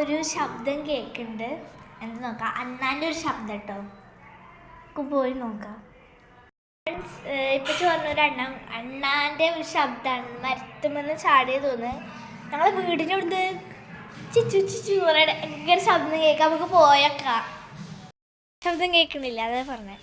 ഒരു ശബ്ദം കേൾക്കുന്നുണ്ട് എന്ത് നോക്കാം. അണ്ണാന്റെ ഒരു ശബ്ദം കേട്ടോ നമുക്ക് പോയി നോക്കാം. ഫ്രണ്ട്സ് ഇപ്പൊ ഒരു അണ്ണ അണ്ണാന്റെ ഒരു ശബ്ദമാണ് മരത്തുമെന്ന് ചാടിയ തോന്നുന്നു ഞങ്ങളെ വീടിന്റെ അവിടുന്ന് ചിച്ചു ചിച്ചു ഭയങ്കര ശബ്ദം കേൾക്കാം. നമുക്ക് പോയേക്കാം. ശബ്ദം കേൾക്കണില്ല അതേ പറഞ്ഞേ.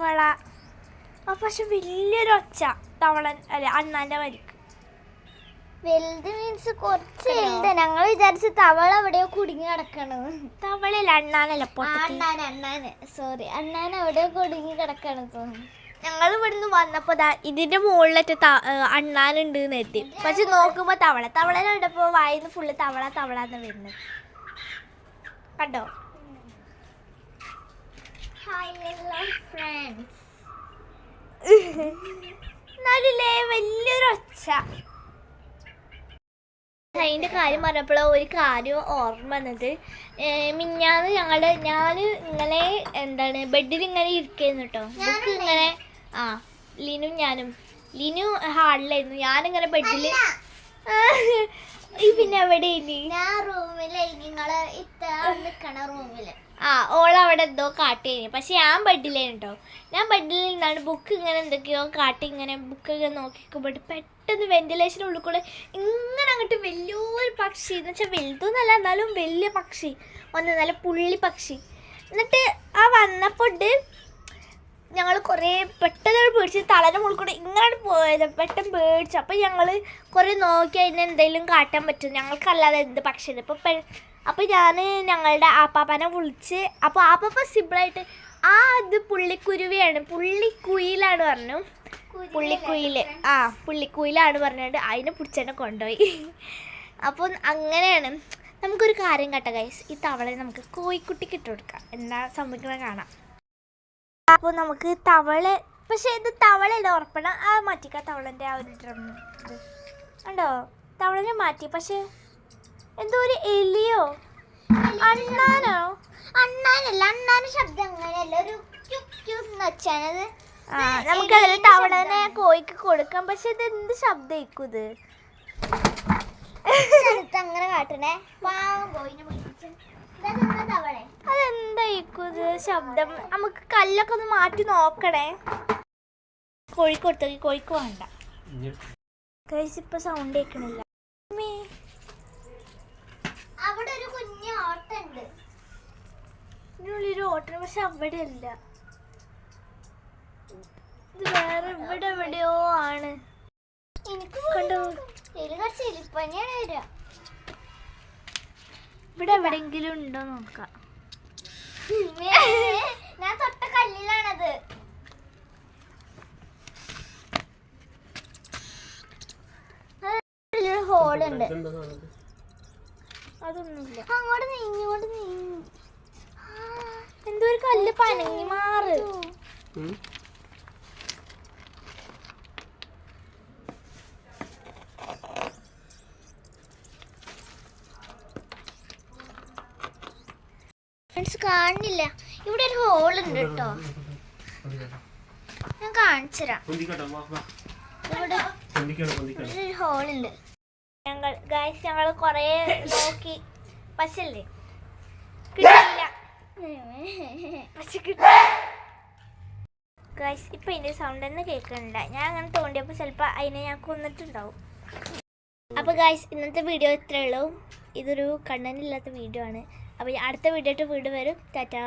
തവള ആ പക്ഷെ വലിയൊരു ഒച്ച തവളൻ അല്ല അണ്ണാന്റെ വരിക്ക്. വലുത് മീൻസ് കുറച്ച് വലുത്. ഞങ്ങൾ വിചാരിച്ച തവള എവിടെയോ കുടുങ്ങി കിടക്കണത് തവളയില്ല അണ്ണാനല്ല അണ്ണാൻ അണ്ണാന് സോറി അണ്ണാൻ എവിടെയോ കുടുങ്ങി കിടക്കണ തോന്നുന്നു ഞങ്ങൾ ഇവിടുന്ന് വന്നപ്പോ ദാ ഇതിന്റെ മുകളിലത്തെ അണ്ണാനുണ്ട് എത്തി പക്ഷെ നോക്കുമ്പോ തവള. തവള കണ്ടപ്പോ വായിന്ന് ഫുള്ള് തവള തവള എന്ന് വരുന്നത്. കണ്ടോ? ഹായ് ഫ്രണ്ട്സ് എന്നാലില്ലേ വലിയൊരു ഒച്ച അതിന്റെ കാര്യം പറഞ്ഞപ്പോഴാണ് ഒരു കാര്യം ഓർമ്മ വന്നത്. മിഞ്ഞാന്ന് ഞങ്ങളുടെ ഞാൻ ഇങ്ങനെ എന്താണ് ബെഡിൽ ഇങ്ങനെ ഇരിക്കുന്നു കേട്ടോ ബുക്ക് ഇങ്ങനെ ആ ലിനും ഞാനും. ലിനു ഹാളിലായിരുന്നു. ഞാനിങ്ങനെ ബെഡിൽ പിന്നെ എവിടെ ഇനി? ഞാൻ റൂമിലെ നിങ്ങൾ ഇത്ത നിക്കണ റൂമിൽ. ആ ഓൾ അവിടെ എന്തോ കാട്ടിയേനി. പക്ഷെ ഞാൻ ബെഡിലേ കേട്ടോ ഞാൻ ബെഡിൽ നിന്നാണ് ബുക്ക് ഇങ്ങനെ എന്തൊക്കെയോ കാട്ടി ഇങ്ങനെ ബുക്കൊക്കെ നോക്കിക്കുമ്പോൾ പെട്ടെന്ന് വെന്റിലേഷൻ ഉള്ളിൽ കൂടെ ഇങ്ങനെ അങ്ങോട്ട് വലിയൊരു പക്ഷി. എന്ന് വെച്ചാൽ വലുതൊന്നല്ല എന്നാലും വലിയ പക്ഷി. ഒന്ന് നല്ല പുള്ളി പക്ഷി. എന്നിട്ട് ആ വന്നപ്പോൾ ഞങ്ങൾ കുറേ പെട്ടെന്ന് പേടിച്ച് തളര മുകളിൽ കൂടെ ഇങ്ങനെ പോയത് പെട്ടെന്ന് പേടിച്ചു. അപ്പം ഞങ്ങൾ കുറേ നോക്കി അതിന് എന്തെങ്കിലും കാട്ടാൻ പറ്റും. ഞങ്ങൾക്കല്ലാതെ എന്ത് പക്ഷേ ഇപ്പം പെ അപ്പോൾ ഞാൻ ഞങ്ങളുടെ ആപ്പാപ്പനെ വിളിച്ച് അപ്പോൾ ആപ്പാപ്പ സിമ്പിളായിട്ട് ആ ഇത് പുള്ളിക്കുരുവിയാണ്. പുള്ളിക്കുയിലാണ് പറഞ്ഞു. പുള്ളിക്കുയിൽ ആ പുള്ളിക്കുയിലാണ് പറഞ്ഞിട്ട് അതിനെ പിടിച്ചെന്നെ കൊണ്ടുപോയി അപ്പോൾ അങ്ങനെയാണ്. നമുക്കൊരു കാര്യം കേട്ടോ ഗൈസ് ഈ തവളയെ നമുക്ക് കോഴിക്കുട്ടിക്ക് ഇട്ട് കൊടുക്കാം. എന്താ സംഭവിക്കുന്നത് കാണാം. അപ്പോൾ നമുക്ക് തവള പക്ഷേ ഇത് തവളയുടെ ഉറപ്പണം ആ മാറ്റിക്ക തവളന്റെ ആ ഒരു ഡ്രം ഉണ്ടോ കണ്ടോ? തവളനെ മാറ്റി. പക്ഷേ എന്തോ ഒരു എലിയോ? അണ്ണാനോ? അണ്ണാനല്ല അണ്ണാന ശബ്ദം അങ്ങനെയല്ല. ഒരു വെച്ചാണത് നമുക്കതിൽ തവളനെ കോഴിക്ക് കൊടുക്കാം. പക്ഷെ ഇത് എന്ത് ശബ്ദമായിരിക്കും ഇത്? അങ്ങനെ കാട്ടണേ. പാവം കോഴിനെ പിടിച്ചു തവളെ. അതെന്തായിരിക്കും ഇത് ശബ്ദം. നമുക്ക് കല്ലൊക്കെ ഒന്ന് മാറ്റി നോക്കണേ. കോഴിക്കോട്ട് കൊടുത്തു കോഴിക്ക് വേണ്ട. കഴിച്ച് സൗണ്ട് കേൾക്കണില്ല. അവിടെ ഒരു കുഞ്ഞു ഓട്ടുണ്ട് ഇതിനുള്ളിൽ ഓട്ടം പക്ഷെ അവിടെ അല്ല ഇത് വേറെ ഇവിടെ എവിടെയോ ആണ്. എനിക്ക് കണ്ടോ? എലിപ്പനിയാണ് വരിക. ഇവിടെ എവിടെയെങ്കിലും ഉണ്ടോ നോക്കാം. ഞാൻ തൊട്ട കല്ലിലാണത്. ഹോളുണ്ട്. അതൊന്നുമില്ല. അങ്ങോട്ട് നീങ്ങി ഇങ്ങോട്ട് നീങ്ങി. എന്തോ ഒരു കല്ല് പനങ്ങി മാറ്. ഫ്രണ്ട്സ് കാണുന്നില്ല. ഇവിടെ ഒരു ഹോൾ ഉണ്ട് കേട്ടോ. ഞാൻ കാണിച്ചു തരാം ഇവിടെ ഒരു ഞങ്ങൾ ഗൈസ് ഞങ്ങൾ കുറേ നോക്കി. പശല്ലേ? കിട്ടില്ല പക്ഷെ ഗൈസ് ഇപ്പൊ ഇതിന്റെ സൗണ്ട് തന്നെ കേൾക്കുന്നില്ല. ഞാൻ അങ്ങനെ തോണ്ടിയപ്പോൾ ചിലപ്പോൾ അതിനെ ഞാൻ കൊന്നിട്ടുണ്ടാവും. അപ്പോൾ ഗൈസ് ഇന്നത്തെ വീഡിയോ ഇത്രേ ഉള്ളൂ. ഇതൊരു കണ്ണനില്ലാത്ത ഇല്ലാത്ത വീഡിയോ ആണ്. അപ്പോൾ അടുത്ത വീഡിയോ വീണ്ടും വരും. ടാറ്റാ.